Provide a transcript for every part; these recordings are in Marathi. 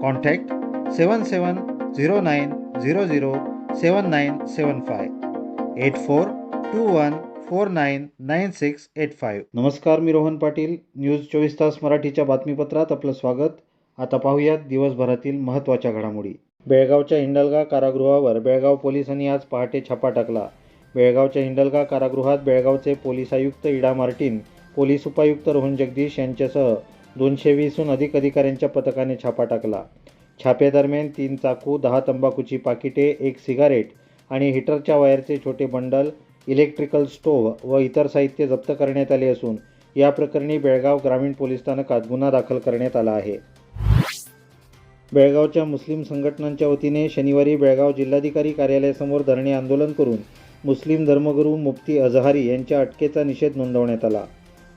contact seven seven zero nine zero zero seven nine seven five. Eight four two one four nine nine six eight five नमस्कार मी रोहन पाटील. न्यूज चोवीस तास मराठीच्या बातमीपत्रात आपलं स्वागत. आता पाहूयात दिवसभरातील महत्त्वाच्या घडामोडी. बेळगावच्या हिंडलगा कारागृहावर बेळगाव पोलिसांनी आज पहाटे छापा टाकला. बेळगावच्या हिंडलगा कारागृहात बेळगावचे पोलीस आयुक्त इडा मार्टिन पोलीस उपायुक्त रोहन जगदीश यांच्यासह दोनशे वीसहून अधिक अधिकाऱ्यांच्या पथकाने छापा टाकला. छाप्यादरम्यान तीन चाकू दहा तंबाखूची पाकिटे एक सिगारेट आणि हिटरच्या वायरचे छोटे बंडल इलेक्ट्रिकल स्टोव्ह व इतर साहित्य जप्त करण्यात आले असून या प्रकरणी बेळगाव ग्रामीण पोलीस स्थानकात गुन्हा दाखल करण्यात आला आहे. बेळगावच्या मुस्लिम संघटनांच्या वतीने शनिवारी बेळगाव जिल्हाधिकारी कार्यालयासमोर धरणे आंदोलन करून मुस्लिम धर्मगुरू मुफ्ती अझहारी यांच्या अटकेचा निषेध नोंदवण्यात आला.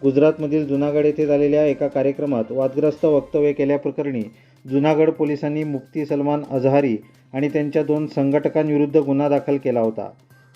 गुजरातमधील जुनागड येथे झालेल्या एका कार्यक्रमात वादग्रस्त वक्तव्य केल्याप्रकरणी जुनागड पोलिसांनी मुफ्ती सलमान अझहारी आणि त्यांच्या दोन संघटकांविरुद्ध गुन्हा दाखल केला होता.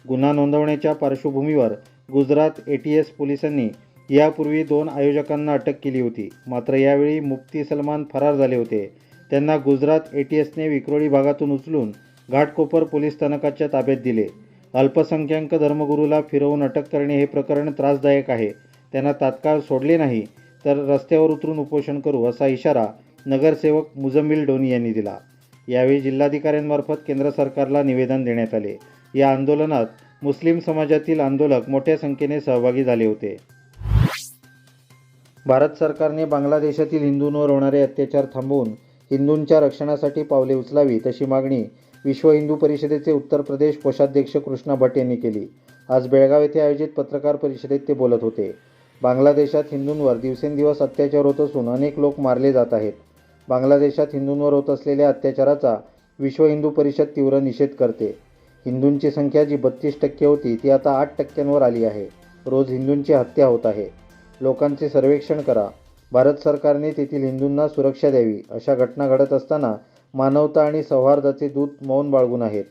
गुन्हा नोंदवण्याच्या पार्श्वभूमीवर गुजरात ए टी एस पोलिसांनी यापूर्वी दोन आयोजकांना अटक केली होती. मात्र यावेळी मुफ्ती सलमान फरार झाले होते. त्यांना गुजरात ए टी एसने विक्रोळी भागातून उचलून घाटकोपर पोलीस स्थानकाच्या ताब्यात दिले. अल्पसंख्याक धर्मगुरूला फिरवून अटक करणे हे प्रकरण त्रासदायक आहे. त्यांना तात्काळ सोडले नाही तर रस्त्यावर उतरून उपोषण करू असा इशारा नगरसेवक मुजम्मिल डोनी यांनी दिला. यावेळी जिल्हाधिकाऱ्यांमार्फत केंद्र सरकारला निवेदन देण्यात आले. या आंदोलनात मुस्लिम समाजातील आंदोलक मोठ्या संख्येने सहभागी झाले होते. भारत सरकारने बांगलादेशातील हिंदूंवर होणारे अत्याचार थांबवून हिंदूंच्या रक्षणासाठी पावले उचलावी तशी मागणी विश्व हिंदू परिषदेचे उत्तर प्रदेश कोषाध्यक्ष कृष्णा भट यांनी केली. आज बेळगाव येथे आयोजित पत्रकार परिषदेत ते बोलत होते. बांगलादेशात हिंदूंवर दिवसेंदिवस अत्याचार होत असून अनेक लोक मारले जात आहेत. बांगलादेशात हिंदूंवर होत असलेल्या अत्याचाराचा विश्व हिंदू परिषद तीव्र निषेध करते. हिंदूंची संख्या जी बत्तीस टक्के होती ती आता आठ टक्क्यांवर आली आहे. रोज हिंदूंची हत्या होत आहे. लोकांचे सर्वेक्षण करा. भारत सरकारने तेथील हिंदूंना सुरक्षा द्यावी अशा घटना घडत असताना मानवता आणि सौहार्दाचे दूत मौन बाळगून आहेत.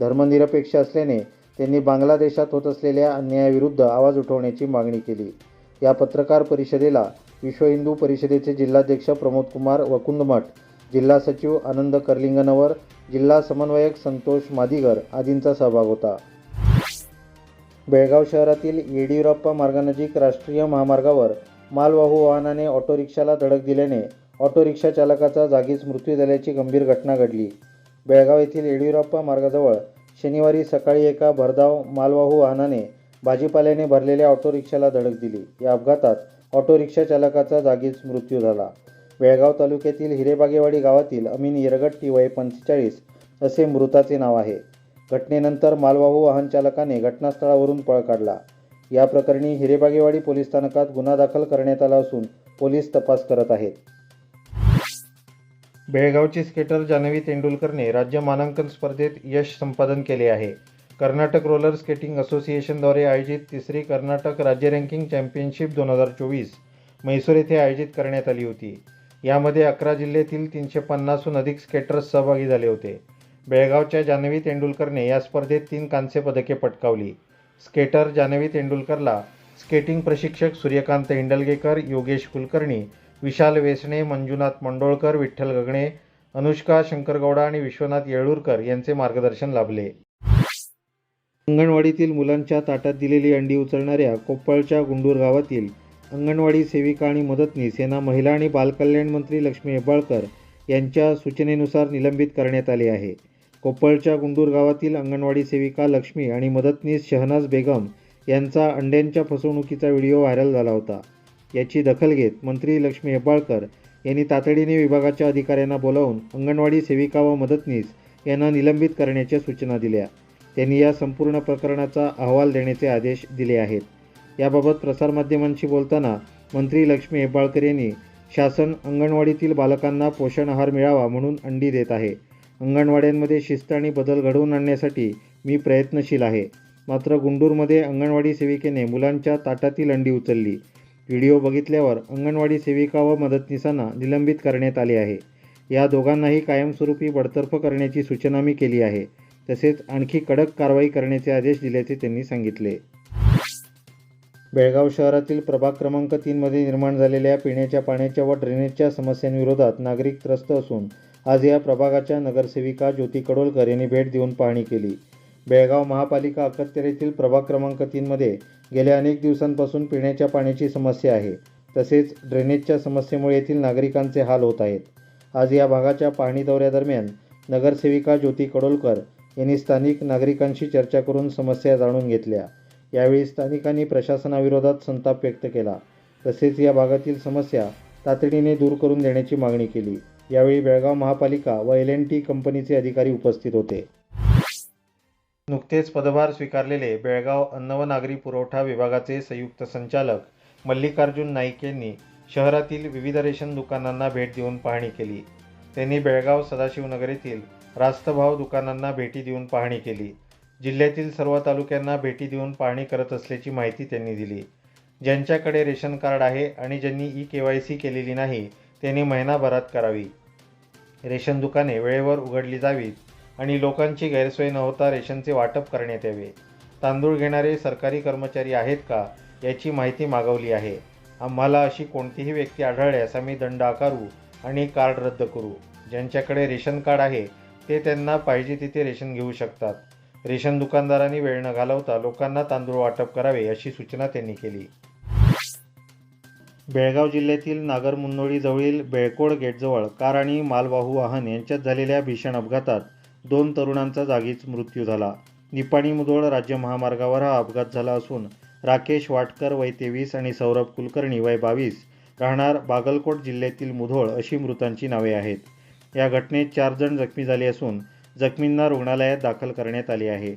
धर्मनिरपेक्ष असल्याने त्यांनी बांगलादेशात होत असलेल्या अन्यायाविरुद्ध आवाज उठवण्याची मागणी केली. या पत्रकार परिषदेला विश्व हिंदू परिषदेचे जिल्हाध्यक्ष प्रमोदकुमार वकुंदमठ जिल्हा सचिव आनंद कर्लिंगनवर जिल्हा समन्वयक संतोष मादिगर आदींचा सहभाग होता. बेळगाव शहरातील येडियुरप्पा मार्गानजीक राष्ट्रीय महामार्गावर मालवाहू वाहनाने ऑटो रिक्षाला धडक दिल्याने ऑटो रिक्षा चालकाचा जागीच मृत्यू झाल्याची गंभीर घटना घडली. बेळगाव येथील येडियुरप्पा मार्गाजवळ शनिवारी सकाळी एका भरधाव मालवाहू वाहनाने भाजीपाल्याने भरलेल्या ऑटो रिक्षाला धडक दिली. या अपघातात ऑटो रिक्षा चालकाचा जागीच मृत्यू झाला. बेळगाव तालुक्यातील हिरेबागेवाडी गावातील अमीन येरगट्टी वय पंचेचाळीस असे मृताचे नाव आहे. घटनेनंतर मालवाहू वाहन चालकाने घटनास्थळावरून पळ काढला. या प्रकरणी हिरेबागेवाडी पोलीस स्थानकात गुन्हा दाखल करण्यात आला असून पोलीस तपास करत आहेत. बेळगावचे स्केटर जान्हवी तेंडुलकरने राज्य मानांकन स्पर्धेत यश संपादन केले आहे. कर्नाटक रोलर स्केटिंग असोसिएशनद्वारे आयोजित तिसरी कर्नाटक राज्य रँकिंग चॅम्पियनशिप दोन हजार चोवीस म्हैसूर येथे आयोजित करण्यात आली होती. यामध्ये अकरा जिल्ह्यातील तीनशे पन्नासहून अधिक स्केटर्स सहभागी झाले होते. बेळगावच्या जान्हवी तेंडुलकरने या स्पर्धेत तीन कांस्य पदके पटकावली. स्केटर जान्हवी तेंडुलकरला स्केटिंग प्रशिक्षक सूर्यकांत इंडलगेकर योगेश कुलकर्णी विशाल वेसणे मंजुनाथ मंडोळकर विठ्ठल गगणे अनुष्का शंकरगौडा आणि विश्वनाथ येळूरकर यांचे मार्गदर्शन लाभले. अंगणवाडीतील मुलांच्या ताटात दिलेली अंडी उचलणाऱ्या कोप्पळच्या गुंडूर गावातील अंगणवाडी सेविका आणि मदतनीस यांना महिला आणि बालकल्याण मंत्री लक्ष्मी हेबाळकर यांच्या सूचनेनुसार निलंबित करण्यात आले आहे. कोप्पळच्या गुंडूर गावातील अंगणवाडी सेविका लक्ष्मी आणि मदतनीस शहनाज बेगम यांचा अंड्यांच्या फसवणुकीचा व्हिडिओ व्हायरल झाला होता. याची दखल घेत मंत्री लक्ष्मी हेबाळकर यांनी तातडीने विभागाच्या अधिकाऱ्यांना बोलावून अंगणवाडी सेविका व मदतनीस यांना निलंबित करण्याच्या सूचना दिल्या. त्यांनी या संपूर्ण प्रकरणाचा अहवाल देण्याचे आदेश दिले आहेत. याबाबत प्रसारमाध्यमांशी बोलताना मंत्री लक्ष्मी हेबाळकर यांनी शासन अंगणवाडीतील बालकांना पोषण आहार मिळावा म्हणून अंडी देत आहे. अंगणवाड्यांमध्ये शिस्त आणि बदल घडवून आणण्यासाठी मी प्रयत्नशील आहे. मात्र गुंडूरमध्ये अंगणवाडी सेविकेने मुलांच्या ताटातील अंडी उचलली. व्हिडिओ बघितल्यावर अंगणवाडी सेविका व मदतनीसांना निलंबित करण्यात आले आहे. या दोघांनाही कायमस्वरूपी बडतर्फ करण्याची सूचना मी केली आहे. तसेच आणखी कडक कारवाई करण्याचे आदेश दिल्याचे त्यांनी सांगितले. बेळगाव शहरातील प्रभाग क्रमांक तीनमध्ये निर्माण झालेल्या पिण्याच्या पाण्याच्या व ड्रेनेजच्या समस्यांविरोधात नागरिक त्रस्त असून आज या प्रभागाच्या नगरसेविका ज्योती कडोलकर यांनी भेट देऊन पाहणी केली. बेळगाव महापालिका अखत्यारीतील प्रभाग क्रमांक तीनमध्ये गेल्या अनेक दिवसांपासून पिण्याच्या पाण्याची समस्या आहे. तसेच ड्रेनेजच्या समस्येमुळे येथील नागरिकांचे हाल होत आहेत. आज या भागाच्या पाहणी दौऱ्यादरम्यान नगरसेविका ज्योती कडोलकर यांनी स्थानिक नागरिकांशी चर्चा करून समस्या जाणून घेतल्या. यावेळी स्थानिकांनी प्रशासनाविरोधात संताप व्यक्त केला. तसेच या भागातील समस्या तातडीने दूर करून देण्याची मागणी केली. यावेळी बेळगाव महापालिका व एल एन टी कंपनीचे अधिकारी उपस्थित होते. नुकतेच पदभार स्वीकारलेले बेळगाव अन्न व नागरी पुरवठा विभागाचे संयुक्त संचालक मल्लिकार्जुन नाईक यांनी शहरातील विविध रेशन दुकानांना भेट देऊन पाहणी केली. त्यांनी बेळगाव सदाशिवनगर येथील रास्तभाव दुकानांना भेटी देऊन पाहणी केली. जिल्ह्यातील सर्व तालुक्यांना भेटी देऊन पाहणी करत असल्याची माहिती त्यांनी दिली. ज्यांच्याकडे रेशन कार्ड आहे आणि ज्यांनी ई के वाय सी केलेली नाही त्यांनी महिनाभरात करावी. रेशन दुकाने वेळेवर उघडली जावीत आणि लोकांची गैरसोय न होता रेशनचे वाटप करण्यात यावे. तांदूळ घेणारे सरकारी कर्मचारी आहेत का याची माहिती मागवली आहे. आम्हाला अशी कोणतीही व्यक्ती आढळल्यास आम्ही दंड आकारू आणि कार्ड रद्द करू. ज्यांच्याकडे रेशन कार्ड आहे ते त्यांना पाहिजे तिथे रेशन घेऊ शकतात. रेशन दुकानदारांनी वेळ न घालवता लोकांना तांदूळ वाटप करावे अशी सूचना त्यांनी केली. बेळगाव जिल्ह्यातील नागरमुन्नोळीजवळील बेळकोड गेटजवळ कार आणि मालवाहू वाहन यांच्यात झालेल्या भीषण अपघातात दोन तरुणांचा जागीच मृत्यू झाला. निपाणी मुधोळ राज्य महामार्गावर हा अपघात झाला असून राकेश वाटकर वय तेवीस आणि सौरभ कुलकर्णी वय बावीस राहणार बागलकोट जिल्ह्यातील मुधोळ अशी मृतांची नावे आहेत. या घटनेत चार जण जखमी झाले असून जखमींना रुग्णालयात दाखल करण्यात आले आहे.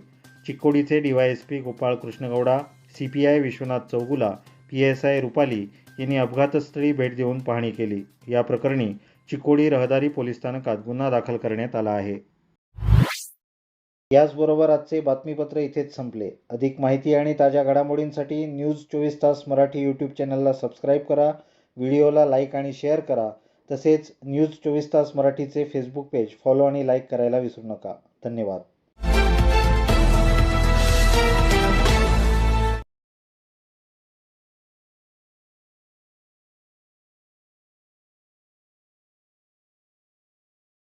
चिक्कोडीचे DYSP Gopal Krishnagouda C P I Vishwanath Chougula P S I Rupali यांनी अपघातस्थळी भेट देऊन पाहणी केली. या प्रकरणी चिकोडी रहदारी पोलीस स्थानकात गुन्हा दाखल करण्यात आला आहे. याचबरोबर आजचे बातमीपत्र इथेच संपले. अधिक माहिती आणि ताज्या घडामोडींसाठी न्यूज चोवीस तास मराठी यूट्यूब चॅनलला सबस्क्राईब करा. व्हिडिओला लाईक आणि शेअर करा. तसेच न्यूज चोवीस तास मराठीचे फेसबुक पेज फॉलो आणि लाईक करायला विसरू नका. धन्यवाद.